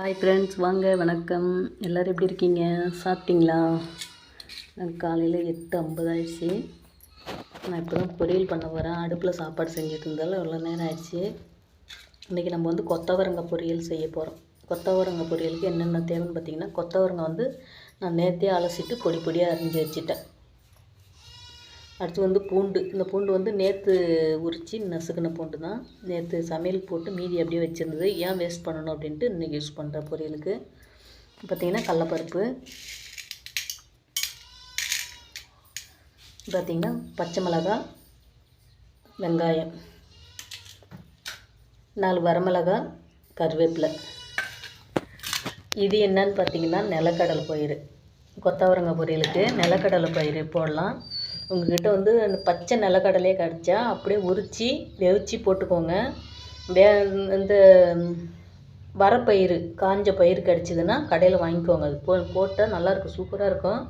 Hi friends வாங்க வணக்கம். எல்லோரும் எப்படி இருக்கீங்க? சாப்பிட்டீங்களா? நான் காலையில் எட்டு ஐம்பது ஆயிடுச்சு. நான் இப்போ தான் பொரியல் பண்ண போகிறேன் அடுப்பில் சாப்பாடு செஞ்சுட்டு இருந்தாலும் எவ்வளோ நேரம் ஆயிடுச்சு. இன்றைக்கி நம்ம வந்து கொத்தவரங்காய் பொரியல் செய்ய போகிறோம் கொத்தவரங்காய் பொரியலுக்கு என்னென்ன தேவைன்னு பார்த்தீங்கன்னா கொத்தவரங்காய் வந்து நான் நேற்றே அலசிட்டு பொடி பொடியாக அரிஞ்சு வச்சுட்டேன். அடுத்து வந்து பூண்டு. இந்த பூண்டு வந்து நேற்று உரித்து நசுக்கின பூண்டு தான். நேற்று சமையல் போட்டு மீதி அப்படியே வச்சுருந்தது. ஏன் வேஸ்ட் பண்ணணும் அப்படின்ட்டு இன்றைக்கி யூஸ் பண்ணுறேன் பொரியலுக்கு. பார்த்திங்கன்னா கடலப்பருப்பு. பார்த்திங்கன்னா பச்சை மிளகாய் வெங்காயம் நாலு வரமிளகா கருவேப்பிலை. இது என்னன்னு பார்த்தீங்கன்னா நிலக்கடலை பயிர் கொத்தவரங்க பொரியலுக்கு நிலக்கடலை பயிர் போடலாம். உங்கள்கிட்ட வந்து அந்த பச்சை நிலக்கடலையே கிடச்சா அப்படியே உரித்து வெவிச்சு போட்டுக்கோங்க. வே இந்த வரப்பயிறு காஞ்ச பயிர் கிடச்சிதுன்னா கடையில் வாங்கிக்கோங்க. அது போ போட்டால் நல்லாயிருக்கும் சூப்பராக இருக்கும்.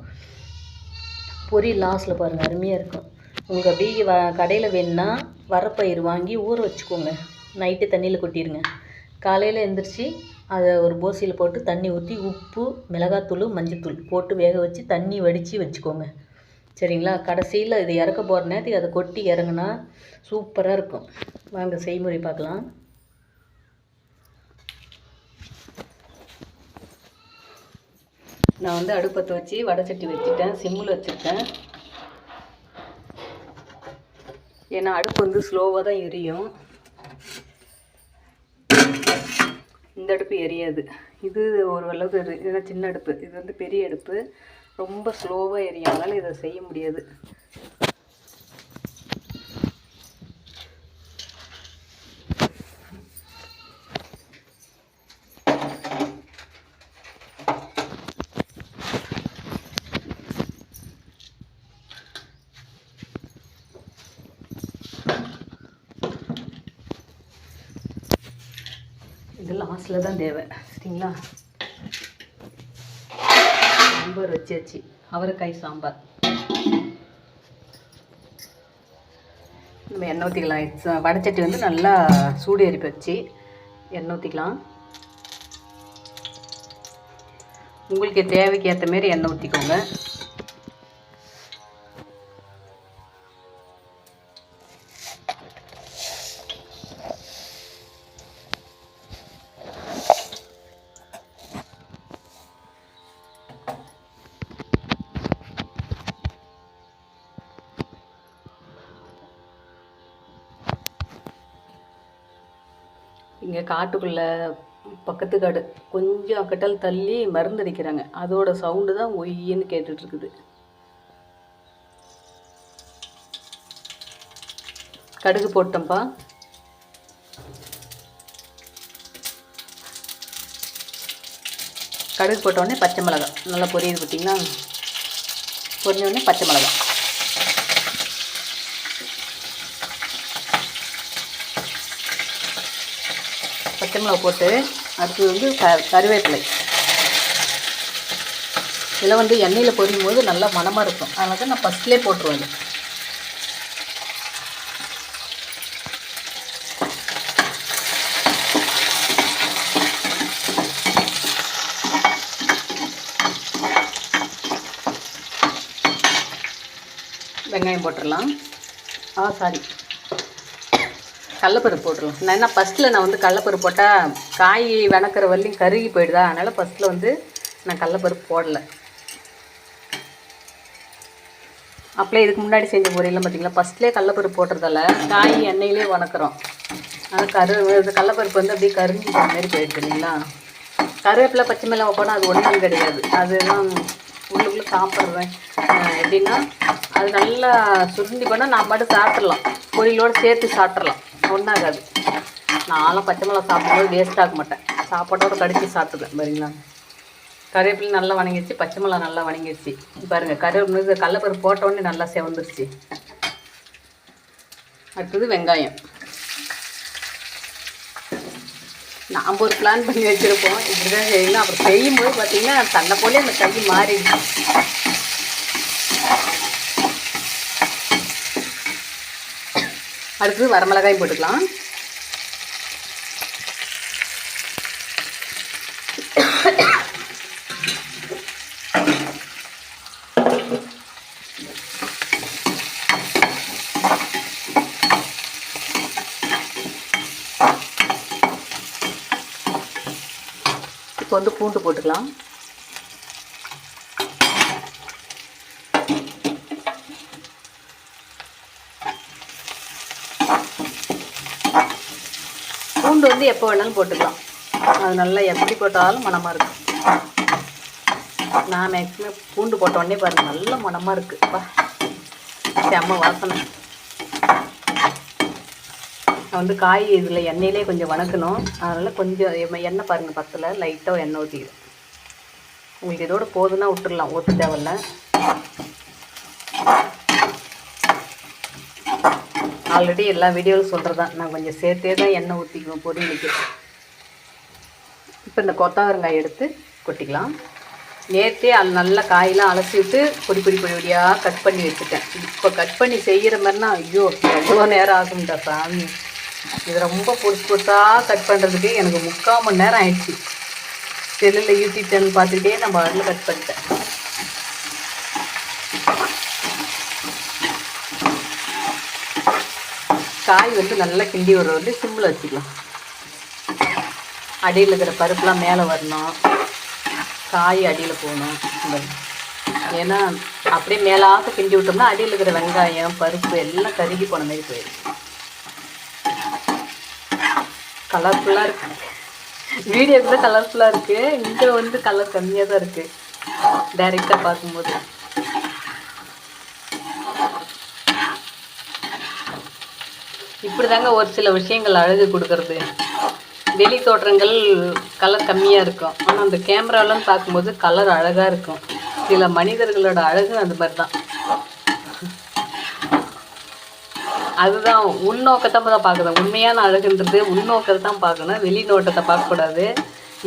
பொரி லாஸ்ட்டில் பாருங்கள் அருமையாக இருக்கும். உங்களுக்கு அப்படியே வ கடையில் வேணுன்னா வரப்பயிறு வாங்கி ஊற வச்சுக்கோங்க. நைட்டு தண்ணியில் கொட்டிடுங்க காலையில் எழுந்திரிச்சி அதை ஒரு போசியில் போட்டு தண்ணி ஊற்றி உப்பு மிளகாத்தூள் மஞ்சத்தூள் போட்டு வேக வச்சு தண்ணி வடித்து வச்சுக்கோங்க. சரிங்களா? கடைசியில் இது இறக்க போகிற நேரத்துக்கு அதை கொட்டி இறங்குனா சூப்பராக இருக்கும். வாங்க செய்முறை பார்க்கலாம். நான் வந்து அடுப்பத்தை வச்சு வடை சட்டி வச்சுட்டேன் சிம்மில் வச்சுருக்கேன். ஏன்னா அடுப்பு வந்து ஸ்லோவாக தான் எரியும். இந்த அடுப்பு எரியாது. இது ஒரு அளவுக்கு இது சின்ன அடுப்பு. இது வந்து பெரிய அடுப்பு. ரொம்ப ஸ்லோவாக எரியும் அதனால் இதை செய்ய முடியாது. இது லாஸ்ட்டில் தான் தேவை. சரிங்களா? சாம்பார் வச்சாச்சு. அவரைக்காய் சாம்பார். நம்ம எண்ணெய் ஊற்றிக்கலாம் uh, வடச்சட்டி வந்து நல்லா சூடு எரிப்பு வச்சு எண்ணெய் ஊற்றிக்கலாம் உங்களுக்கு தேவைக்கு ஏற்ற மாரி எண்ணெய் ஊற்றிக்கோங்க இங்கே காட்டுக்குள்ளே பக்கத்து காடு. கொஞ்சம் கட்டல் தள்ளி மருந்து அடிக்கிறாங்க அதோட சவுண்டு தான் ஒய்யின்னு கேட்டுட்ருக்குது. கடுகு போட்டோம்ப்பா கடுகு போட்டோடனே பச்சை மிளகா நல்லா பொரியுது பார்த்தீங்களா பொரிஞ்சோடனே பச்சை மிளகா பச்சை மிளகா போட்டு அடுத்து வந்து க கருவேப்பிலை. இதெல்லாம் வந்து எண்ணெயில் பொரியும் போது நல்லா மனமாக இருக்கும். அதனால தான் நான் ஃபஸ்ட்லேயே போட்டுருவேன் வெங்காயம் போட்டுடலாம். ஆ சாரி. கடலப்பருப்பு போட்டுருவோம். நான் என்ன ஃபஸ்ட்டில் நான் வந்து கடலப்பருப்பு போட்டால் காய் வணக்கிற வரலையும் கருகி போயிடுதா? அதனால் ஃபஸ்ட்டில் வந்து நான் கடலப்பருப்பு போடலை. அப்படியே இதுக்கு முன்னாடி செஞ்ச முறையெல்லாம் பார்த்தீங்களா ஃபஸ்ட்லேயே கடலப்பருப்பு போட்டுறதால காய் எண்ணெயிலே வணக்கிறோம். ஆனால் கரு இது கடலப்பருப்பு வந்து அப்படியே கருங்கி போகிற மாதிரி போயிடுது இல்லைங்களா? கருவேப்பிலை பச்சை மிளகா போனால் அது ஒன்றும் கிடையாது. அதுதான் உள்ளுக்குள்ளே சாப்பிட்றேன். எப்படின்னா அது நல்லா சுருண்டி பண்ணால் நான் மட்டும் சாப்பிட்றலாம். பொரியலோடு சேர்த்து சாப்பிட்றலாம். ஒன்றாகாது நானும் பச்சை மிளகா சாப்பிடும்போது வேஸ்ட் ஆக மாட்டேன். சாப்பாட்டோடு கடிச்சு சாப்பிட்டுப்பேன் பாருங்களா கருவேப்பிலை நல்லா வணங்கிடுச்சு பச்சை மிளகா நல்லா வணங்கிடுச்சு. பாருங்கள் கருவேப்பிலை கடலப்பருப்பு போட்டோடனே நல்லா செவந்துருச்சு. அடுத்தது வெங்காயம். நாம் ஒரு பிளான் பண்ணி வச்சுருப்போம். இப்படி தான் செய்யணும். அப்புறம் செய்யும்போது பார்த்திங்கன்னா தன்னை போலே அந்த கை மாறிடுச்சு அடுத்தது வரமிளகாயும் போட்டுக்கலாம். இப்போ வந்து பூண்டு போட்டுக்கலாம். பூண்டு வந்து எப்போ வேணாலும் போட்டுக்கலாம். அது நல்லா எப்படி போட்டாலும் மனமாக இருக்கும். நான் மேக்ஸிமம் பூண்டு போட்ட உடனே பாருங்க நல்ல மனமாக இருக்குப்பா செம்ம வாசனை. நான் வந்து காய் இதில் எண்ணெயிலே கொஞ்சம் வணக்கணும். அதனால் கொஞ்சம் எண்ணெய் பாருங்கள் பத்தில் லைட்டாக எண்ணெய் ஊற்றிக்கிறேன் உங்களுக்கு இதோடு போதுன்னா விட்டுடலாம் ஊற்ற தேவையில்ல. ஆல்ரெடி எல்லா வீடியோவும் சொல்கிறது தான். நான் கொஞ்சம் சேர்த்தே தான் எண்ணெய் ஊற்றிக்குவேன் பொரியலுக்கு. இப்போ இந்த கொத்தவரங்காய் எடுத்து கொட்டிக்கலாம். நேற்றே அது நல்லா காயெல்லாம் அலசி விட்டு பொடி பொடி பொடி பொடியாக கட் பண்ணி வச்சுட்டேன். இப்போ கட் பண்ணி செய்கிற மாதிரினா ஐயோ எவ்வளோ நேரம் ஆகும்டா சாமி. இது ரொம்ப பொடுசு பொடுசாக கட் பண்ணுறதுக்கு எனக்கு முக்கால் மணி நேரம் ஆயிடுச்சு. செல்லில் யூடியூப் சேனல் பார்த்துக்கிட்டே நம்ம அதில் கட் பண்ணிட்டேன். காய் வந்து நல்லா கிண்டி வர வந்து சிம்மில் வச்சுக்கலாம். அடியில் இருக்கிற பருப்புலாம் மேலே வரணும். காய் அடியில் போகணும். ஏன்னா அப்படியே மேலாக கிண்டி விட்டோம்னா அடியில் இருக்கிற வெங்காயம் பருப்பு எல்லாம் கருகி போன மாதிரி போயிடும். கலர்ஃபுல்லாக இருக்கு. கூட கலர்ஃபுல்லாக இருக்குது இங்கே வந்து கலர் கம்மியாக தான் இருக்குது டைரெக்டாக பார்க்கும்போது. இப்படி தாங்க ஒரு சில விஷயங்கள் அழகு கொடுக்கறது. வெளி தோற்றங்கள் கலர் கம்மியாக இருக்கும். ஆனால் அந்த கேமராலாம் பார்க்கும்போது கலர் அழகாக இருக்கும். சில மனிதர்களோட அழகு அந்த மாதிரி தான் அதுதான் உள்நோக்கத்தை தான் பார்க்கணும் உண்மையான அழகுன்றது உள்நோக்கத்தை தான் பார்க்கணும். வெளிநோட்டத்தை பார்க்கக்கூடாது.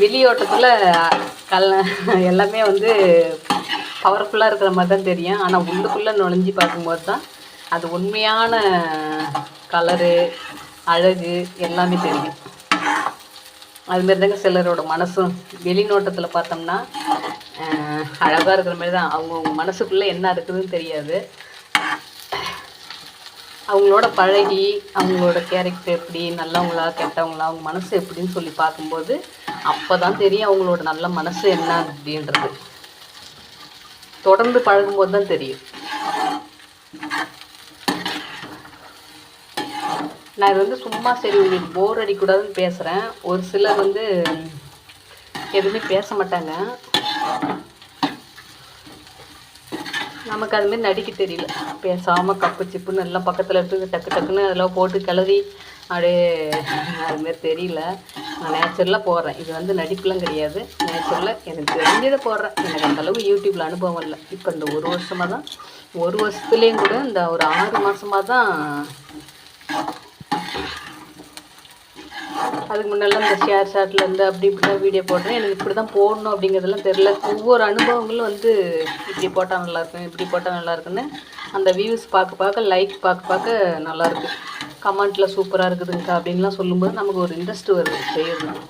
வெளியோட்டத்தில் கல் எல்லாமே வந்து பவர்ஃபுல்லாக இருக்கிற மாதிரி தான் தெரியும். ஆனால் உள்ளுக்குள்ளே நுழைஞ்சி பார்க்கும்போது தான் அது உண்மையான கலரு அழகு எல்லாமே தெரியும். அதுமாரி தாங்க சிலரோட மனசும். வெளிநோட்டத்தில் பார்த்தோம்னா அழகாக இருக்கிற மாதிரி தான். அவங்கவுங்க மனசுக்குள்ளே என்ன இருக்குதுன்னு தெரியாது. அவங்களோட பழகி அவங்களோட கேரக்டர் எப்படி நல்லவங்களா கெட்டவங்களா அவங்க மனசு எப்படின்னு சொல்லி பார்க்கும்போது அப்போ தான் தெரியும் அவங்களோட நல்ல மனசு என்ன அப்படின்றது. தொடர்ந்து பழகும்போது தான் தெரியும். நான் இது வந்து சும்மா சரி உங்களுக்கு போர் அடிக்கூடாதுன்னு பேசுகிறேன் ஒரு சிலர் வந்து எதுவுமே பேச மாட்டாங்க. நமக்கு அதுமாரி நடிக்க தெரியல. பேசாமல் கப்பு சிப்புன்னு எல்லாம் பக்கத்தில் எடுத்து டக்கு டக்குன்னு அதெல்லாம் போட்டு கிளறி அப்படியே அதுமாரி தெரியல. நான் நேச்சுரலாக போடுறேன் இது வந்து நடிப்புலாம் கிடையாது. நேச்சுரலாக எனக்கு தெரிஞ்சதை போடுறேன். எனக்கு அந்தளவுக்கு யூடியூப்பில் அனுபவம் இல்லை இப்போ இந்த ஒரு வருஷமாக தான் ஒரு வருஷத்துலேயும் கூட இந்த ஒரு ஆறு மாதமாக தான் அதுக்கு முன்னெல்லாம் இந்த ஷேர் சாட்டில் இருந்து அப்படி இப்படி தான் வீடியோ போடுறேன் எனக்கு இப்படி தான் போடணும் அப்படிங்கிறதெல்லாம் தெரில ஒவ்வொரு அனுபவங்களும் வந்து இப்படி போட்டால் நல்லாயிருக்கும் இப்படி போட்டால் நல்லாயிருக்குன்னு அந்த வியூஸ் பார்க்க பார்க்க லைக் பார்க்க பார்க்க நல்லாயிருக்கு கமெண்ட்டில் சூப்பராக இருக்குதுங்கக்கா அப்படின்லாம் சொல்லும்போது நமக்கு ஒரு இன்ட்ரெஸ்ட் வருது. செய்யணும்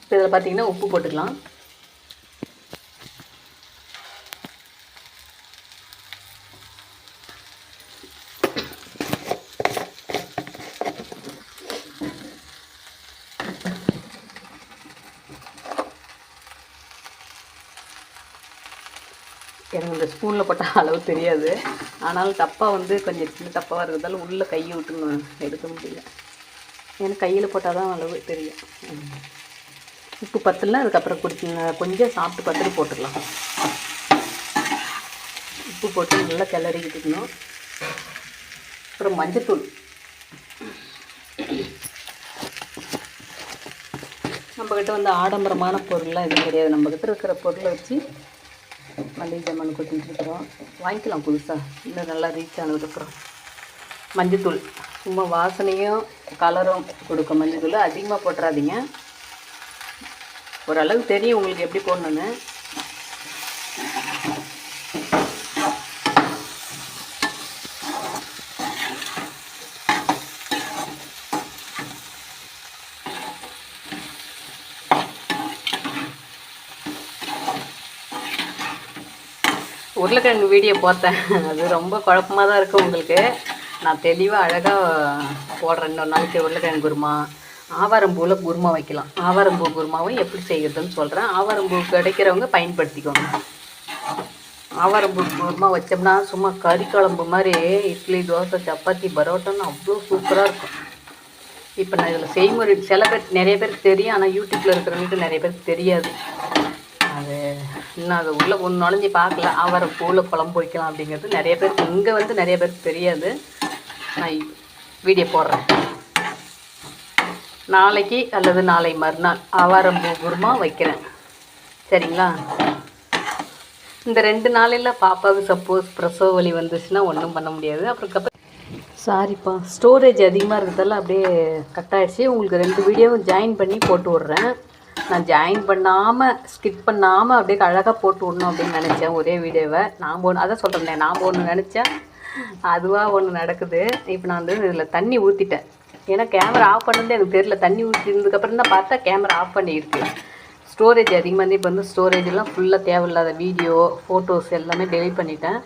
இப்போ இதில் பார்த்தீங்கன்னா உப்பு போட்டுக்கலாம் எனக்கு இந்த ஸ்பூனில் போட்ட அளவு தெரியாது. ஆனாலும் டப்பா வந்து கொஞ்சம் சின்ன டப்பாவாக இருக்கிறதால உள்ளே கையை விட்டு எடுக்க முடியல. ஏன்னா கையில் போட்டால் தான் அளவு தெரியும். உப்பு பத்தலாம் அதுக்கப்புறம் குடிச்சு கொஞ்சம் சாப்பிட்டு பார்த்துட்டு போட்டுக்கலாம் உப்பு போட்டு நல்லா கிளறிக்கிட்டு இருக்கணும். அப்புறம் மஞ்சத்தூள். நம்மக்கிட்ட வந்து ஆடம்பரமான பொருள்லாம் எதுவும் கிடையாது. நம்மக்கிட்ட இருக்கிற பொருளை வச்சு மல்லிகை ஜாமான் கொடுத்துட்டு இருக்கிறோம் வாங்கிக்கலாம் புதுசாக இன்னும் நல்லா ரீச் ஆனதுக்கப்புறம் மஞ்சத்தூள். சும்மா வாசனையும் கலரும் கொடுக்கும் மஞ்சத்தூள். அதிகமாக போட்டுறாதீங்க. ஓரளவு தெரியும் உங்களுக்கு எப்படி போடணுன்னு உருளைக்கிழங்கு வீடியோ பார்த்தேன் அது ரொம்ப குழப்பமாக தான் இருக்குது உங்களுக்கு. நான் தெளிவாக அழகாக போடுறேன் இன்னொரு நாளைக்கு உருளைக்கிழங்கு குருமா. ஆவாரம்பூவில் குருமா வைக்கலாம். ஆவாரம்பூ குருமாவும் எப்படி செய்கிறதுன்னு சொல்கிறேன் ஆவாரம்பூ கிடைக்கிறவங்க பயன்படுத்திக்கோங்க. ஆவாரம்பூ குருமா வச்சோம்னா சும்மா கறி குழம்பு மாதிரி இட்லி தோசை சப்பாத்தி பரோட்டான்னு அவ்வளோ சூப்பராக இருக்கும். இப்போ நான் இதில் செய்முறை சில பேர் நிறைய பேருக்கு தெரியும் ஆனால் யூடியூப்பில் இருக்கிறவங்களுக்கு நிறைய பேருக்கு தெரியாது. அது இன்னும் அது உள்ளே ஒன்று நுழைஞ்சி பார்க்கல. அவரை பூவில் குழம்பு வைக்கலாம் அப்படிங்கிறது நிறைய பேருக்கு இங்கே வந்து நிறைய பேருக்கு தெரியாது. நான் வீடியோ போடுறேன். நாளைக்கு அல்லது நாளை மறுநாள் ஆவாரம்பூ குருமா வைக்கிறேன். சரிங்களா? இந்த ரெண்டு நாளையில் பாப்பாவுக்கு சப்போஸ் பிரசவ வலி வந்துச்சுன்னா ஒன்றும் பண்ண முடியாது. அப்புறம் சாரிப்பா ஸ்டோரேஜ் அதிகமாக இருக்கிறதால அப்படியே கட் ஆகிடுச்சி உங்களுக்கு ரெண்டு வீடியோவும் ஜாயின் பண்ணி போட்டு விட்றேன். நான் ஜாயின் பண்ணாமல் ஸ்கிப் பண்ணாமல் அப்படியே அழகாக போட்டு விடணும் அப்படின்னு நினச்சேன் ஒரே வீடியோவை. நான் ஒன்று அதான் சொல்கிறேன் நாம் ஒன்று நினச்சேன். அதுவாக ஒன்று நடக்குது. இப்போ நான் வந்து இதில் தண்ணி ஊற்றிட்டேன் ஏன்னா கேமரா ஆஃப் பண்ணது எனக்கு தெரியல. தண்ணி ஊற்றினதுக்கப்புறம் தான் பார்த்தா கேமரா ஆஃப் பண்ணியிருக்கு. ஸ்டோரேஜ் அதிகமாக இப்போ வந்து ஸ்டோரேஜெல்லாம் ஃபுல்லாக தேவையில்லாத வீடியோ ஃபோட்டோஸ் எல்லாமே டெலிட் பண்ணிட்டேன்.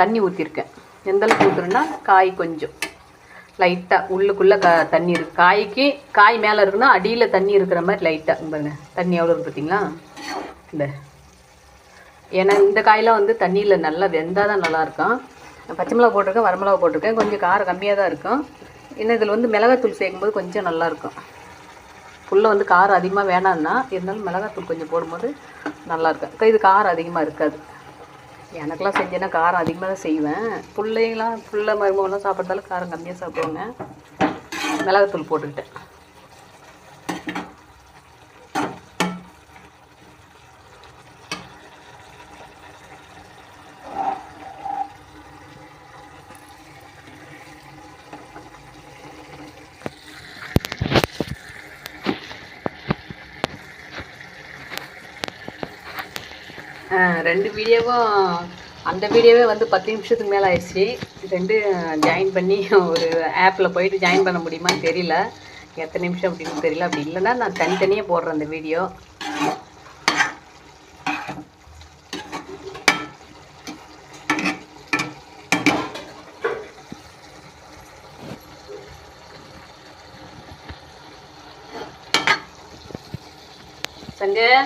தண்ணி ஊற்றிருக்கேன் எந்தளவுக்கு ஊற்றுறேன்னா காய் கொஞ்சம். லைட்டாக உள்ளுக்குள்ளே க தண்ணி இருக்கு. காய்க்கு காய் மேலே இருக்குன்னா அடியில் தண்ணி இருக்கிற மாதிரி லைட்டாக பாருங்க தண்ணி எவ்வளோ இருக்கு பார்த்தீங்களா இந்த. ஏன்னா இந்த காயெலாம் வந்து தண்ணியில் நல்லா வெந்தால் தான் நல்லாயிருக்கும் பச்சை மிளகா போட்டிருக்கேன் வரமிளகா போட்டிருக்கேன். கொஞ்சம் காரம் கம்மியாக தான் இருக்கும். ஏன்னா இதில் வந்து மிளகாத்தூள் சேர்க்கும்போது கொஞ்சம் நல்லாயிருக்கும் உள்ளே வந்து காரம் அதிகமாக வேணாம்னா இருந்தாலும் மிளகாத்தூள் கொஞ்சம் போடும்போது நல்லாயிருக்கும் இது காரம் அதிகமாக இருக்காது. எனக்கெல்லாம் செஞ்சேன்னா காரம் அதிகமாக தான் செய்வேன். பிள்ளைங்களாம் புள்ள மருமகெல்லாம் சாப்பிட்றதால காரம் கம்மியாக சாப்பிடுவாங்க. மிளகாத்தூள் போட்டுக்கிட்டேன். ரெண்டு வீடியோவும் அந்த வீடியோவே வந்து பத்து நிமிஷத்துக்கு மேலே ஆயிடுச்சு. ரெண்டு ஜாயின் பண்ணி ஒரு ஆப்பில் போயிட்டு ஜாயின் பண்ண முடியுமான்னு தெரியல. எத்தனை நிமிஷம் அப்படின்னு தெரியல. அப்படி இல்லைன்னா நான் தனித்தனியாக போடுறேன் அந்த வீடியோ. சஞ்சய்?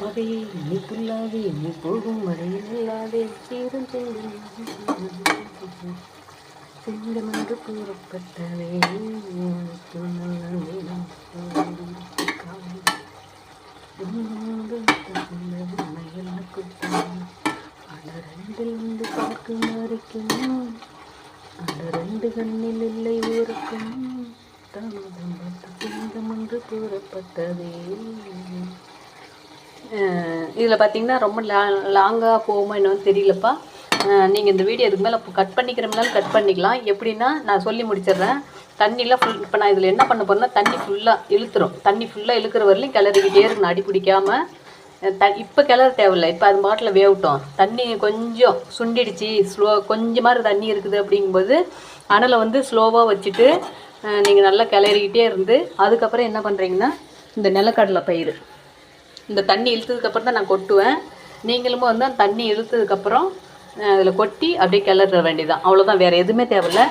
பகையை நீ புல்லாதே நீ போகும் வரையில் இல்லாதே சீரும் சிங்கம் என்று கூறப்பட்டவே வந்து பார்க்கும் வரைக்கும் அந்த ரெண்டு கண்ணில் இல்லை ஊருக்கும். தாமதம் சிங்கம் என்று கூறப்பட்டதே. இதில் பார்த்தீங்கன்னா ரொம்ப லா லாங்காக போகுமா என்னன்னு தெரியலப்பா. நீங்கள் இந்த வீடியோ இதுக்கு மேலே கட் பண்ணிக்கிறோம்னாலும் கட் பண்ணிக்கலாம். எப்படின்னா நான் சொல்லி முடிச்சிடுறேன். தண்ணியெலாம் ஃபுல் இப்போ நான் இதில் என்ன பண்ண போகிறேன்னா தண்ணி ஃபுல்லாக இழுத்துரும். தண்ணி ஃபுல்லாக இழுக்கிற வரலையும் கிளறிக்கிட்டே இருக்கணும். அடி பிடிக்காமல் த இப்போ கிளற தேவையில்லை. இப்போ அது பாட்டில் வேவட்டும் தண்ணி கொஞ்சம் சுண்டிடுச்சு ஸ்லோ கொஞ்சமாக தண்ணி இருக்குது அப்படிங்கும்போது அனலை வந்து ஸ்லோவாக வச்சுட்டு நீங்கள் நல்லா கிளறிக்கிட்டே இருந்து அதுக்கப்புறம் என்ன பண்ணுறீங்கன்னா இந்த நிலக்கடலை பயிர் இந்த தண்ணி இழுத்ததுக்கப்புறம் தான் நான் கொட்டுவேன். நீங்களும் வந்து அந்த தண்ணி இழுத்ததுக்கப்புறம் அதில் கொட்டி அப்படியே கிளற வேண்டியதான் அவ்வளோதான் வேறு எதுவுமே தேவையில்ல.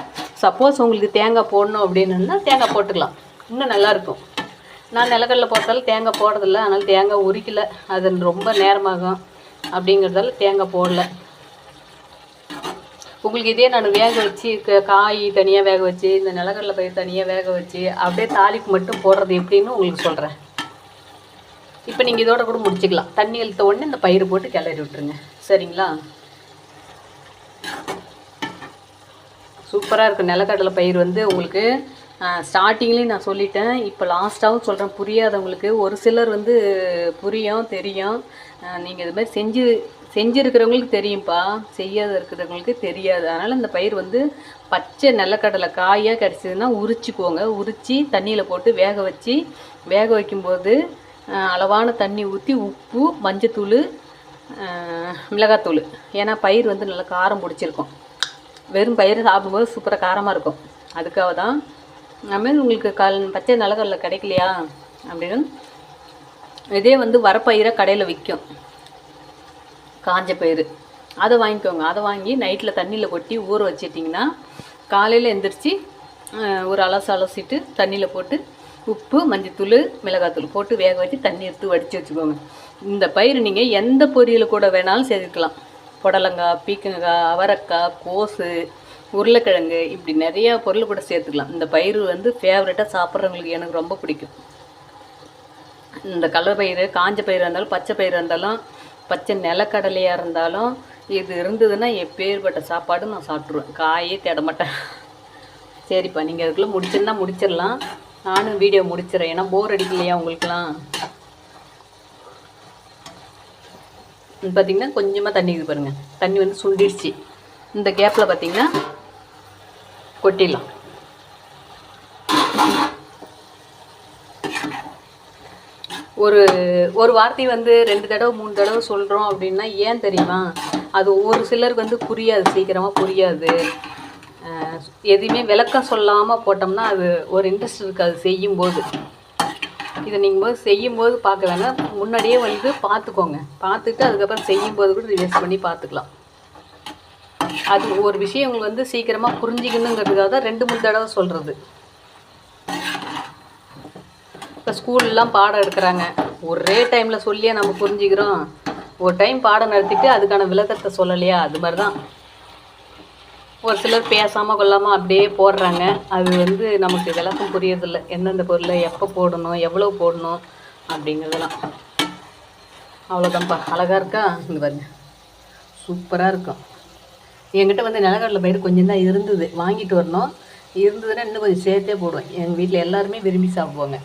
சப்போஸ் உங்களுக்கு தேங்காய் போடணும் அப்படின்னா தேங்காய் போட்டுக்கலாம். இன்னும் நல்லாயிருக்கும் நான் நிலக்கடல போட்டாலும் தேங்காய் போடுறதில்ல. அதனால் தேங்காய் உரிக்கல. அது ரொம்ப நேரமாகும் அப்படிங்கிறதால தேங்காய் போடல. உங்களுக்கு இதே நான் வேக வச்சு காய் தனியாக வேக வச்சு இந்த நிலக்கடலை பயிர் தனியாக வேக வச்சு அப்படியே தாளிப்பு மட்டும் போடுறது எப்படின்னு உங்களுக்கு சொல்கிறேன் இப்போ நீங்கள் இதோட கூட முடிச்சுக்கலாம். தண்ணி இழுத்த உடனே இந்த பயிர் போட்டு கிளறி விட்டுருங்க. சரிங்களா? சூப்பராக இருக்கும் நிலக்கடலை பயிர் வந்து உங்களுக்கு ஸ்டார்டிங்லேயும் நான் சொல்லிட்டேன். இப்போ லாஸ்ட்டாகவும் சொல்கிறேன் புரியாதவங்களுக்கு ஒரு சிலர் வந்து புரியும் தெரியும். நீங்கள் இது மாதிரி செஞ்சு செஞ்சுருக்கிறவங்களுக்கு தெரியும்ப்பா செய்யாத இருக்கிறவங்களுக்கு தெரியாது. அதனால் இந்த பயிர் வந்து பச்சை நிலக்கடலை காயாக கிடச்சிதுன்னா உரிச்சிக்கோங்க. உரித்து தண்ணியில் போட்டு வேக வச்சு வேக வைக்கும்போது அளவான தண்ணி ஊற்றி உப்பு மஞ்சத்தூள் மிளகாத்தூள். ஏன்னா பயிர் வந்து நல்லா காரம் பிடிச்சிருக்கும். வெறும் பயிர் சாப்பிடும்போது சூப்பராக காரமாக இருக்கும். அதுக்காக தான் நம்ம உங்களுக்கு கல் பச்சை நிலக்கடலை கிடைக்கலையா அப்படின்னு. இதே வந்து வரப்பயிரை கடையில் விற்கும் காஞ்ச பயிறு. அதை வாங்கிக்கோங்க. அதை வாங்கி நைட்டில் தண்ணியில் கொட்டி ஊற வச்சிட்டிங்கன்னா காலையில் எந்திரிச்சு ஒரு அலசு அலசிட்டு தண்ணியில் போட்டு உப்பு மஞ்சத்தூள் மிளகாத்தூள் போட்டு வேக வச்சு தண்ணி எடுத்து வடித்து வச்சுக்கோங்க. இந்த பயிர் நீங்கள் எந்த பொரியல் கூட வேணாலும் சேர்த்துக்கலாம். புடலங்காய் பீக்கங்காய் அவரக்காய் கோஸு உருளைக்கிழங்கு இப்படி நிறையா பொருள் கூட சேர்த்துக்கலாம். இந்த பயிர் வந்து ஃபேவரட்டாக சாப்பிட்றவங்களுக்கு எனக்கு ரொம்ப பிடிக்கும். இந்த கடலப்பயிறு காஞ்ச பயிர் இருந்தாலும் பச்சை பயிர் இருந்தாலும் பச்சை நிலக்கடலையாக இருந்தாலும் இது இருந்ததுன்னா எப்பேற்பட்ட சாப்பாடு நான் சாப்பிட்ருவேன் காயே தேட மாட்டேன். சரிப்பா நீங்கள் அதுக்குள்ளே முடிச்சிருந்தா முடிச்சிடலாம். நானும் வீடியோ முடிச்சிடறேன் ஏன்னா போர் அடிக்கலையா உங்களுக்குலாம் இது பார்த்தீங்கன்னா கொஞ்சமாக தண்ணி இது பாருங்கள் தண்ணி வந்து சுண்டிடுச்சு. இந்த கேப்பில் பார்த்தீங்கன்னா கொட்டிடலாம். ஒரு ஒரு வார்த்தை வந்து ரெண்டு தடவை மூணு தடவை சொல்கிறோம் அப்படின்னா ஏன் தெரியுமா? அது ஒரு சிலருக்கு வந்து புரியாது சீக்கிரமாக புரியாது. எதையுமே விளக்கம் சொல்லாமல் போட்டோம்னா அது ஒரு இன்ட்ரெஸ்ட் இருக்காது செய்யும்போது. இதை நீங்கள் போது செய்யும்போது பார்க்க வேணாம். முன்னாடியே வந்து பார்த்துக்கோங்க. பார்த்துட்டு அதுக்கப்புறம் செய்யும்போது கூட ரிவைஸ் பண்ணி பார்த்துக்கலாம். அது ஒரு விஷயம் உங்களுக்கு வந்து சீக்கிரமாக புரிஞ்சிக்கணுங்கிறதுக்காக தான் ரெண்டு மூணு தடவை சொல்கிறது இப்போ ஸ்கூல்லாம் பாடம் எடுக்கிறாங்க. ஒரே டைமில் சொல்லியே நம்ம புரிஞ்சுக்கிறோம். ஒரு டைம் பாடம் நடத்திட்டு அதுக்கான விளக்கத்தை சொல்லலையா? அது மாதிரி தான் ஒரு சிலர் பேசாமல் கொள்ளாமல் அப்படியே போடுறாங்க. அது வந்து நமக்கு விளக்கம் புரியறதில்ல. எந்தெந்த பொருளை எப்போ போடணும் எவ்வளோ போடணும் அப்படிங்கிறதெல்லாம். அவ்வளோதான்ப்பா அழகாக இருக்கா? இங்கே பாருங்க. சூப்பராக இருக்கும். என்கிட்ட வந்து நிலக்கடலை பயிர் கொஞ்சம் தான் இருந்தது. வாங்கிட்டு வரணும். இருந்ததுன்னா இன்னும் கொஞ்சம் சேர்த்தே போடுவேன். எங்கள் வீட்டில் எல்லாருமே விரும்பி சாப்பிடுவாங்க.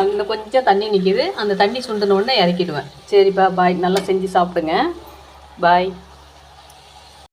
அங்கே கொஞ்சம் தண்ணி நிற்கிது அந்த தண்ணி சுண்டின உடனே இறக்கிடுவேன். சரிப்பா பாய். நல்லா செஞ்சு சாப்பிடுங்க. பாய்.